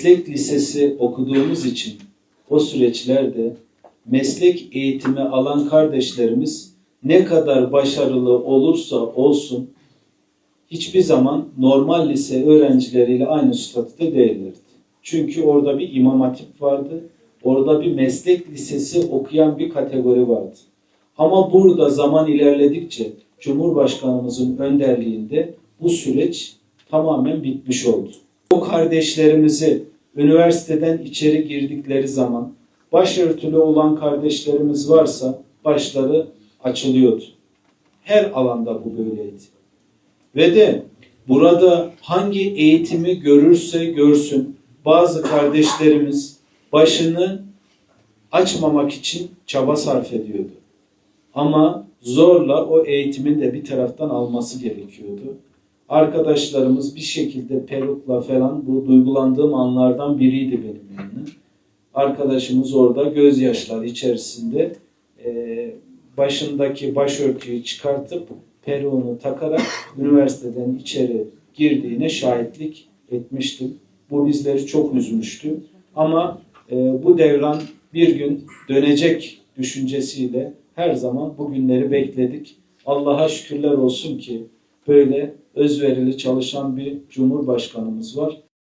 meslek lisesi okuduğumuz için o süreçlerde meslek eğitimi alan kardeşlerimiz ne kadar başarılı olursa olsun hiçbir zaman normal lise öğrencileriyle aynı statüde değillerdi. Çünkü orada bir imam hatip vardı. Orada bir meslek lisesi okuyan bir kategori vardı. Ama burada zaman ilerledikçe Cumhurbaşkanımızın önderliğinde bu süreç tamamen bitmiş oldu. O kardeşlerimizi üniversiteden içeri girdikleri zaman başörtülü olan kardeşlerimiz varsa başları açılıyordu. Her alanda bu böyleydi. Ve de burada hangi eğitimi görürse görsün bazı kardeşlerimiz başını açmamak için çaba sarf ediyordu. Ama zorla o eğitimin de bir taraftan alması gerekiyordu. Arkadaşlarımız bir şekilde perukla falan bu duygulandığım anlardan biriydi benim yani. Arkadaşımız orada gözyaşları içerisinde eee, başındaki başörtüyü çıkartıp peruğunu takarak üniversiteden içeri girdiğine şahitlik etmiştim. Bu bizleri çok üzmüştü. Ama e, bu devran bir gün dönecek düşüncesiyle her zaman bu günleri bekledik. Allah'a şükürler olsun ki böyle özverili çalışan bir cumhurbaşkanımız var.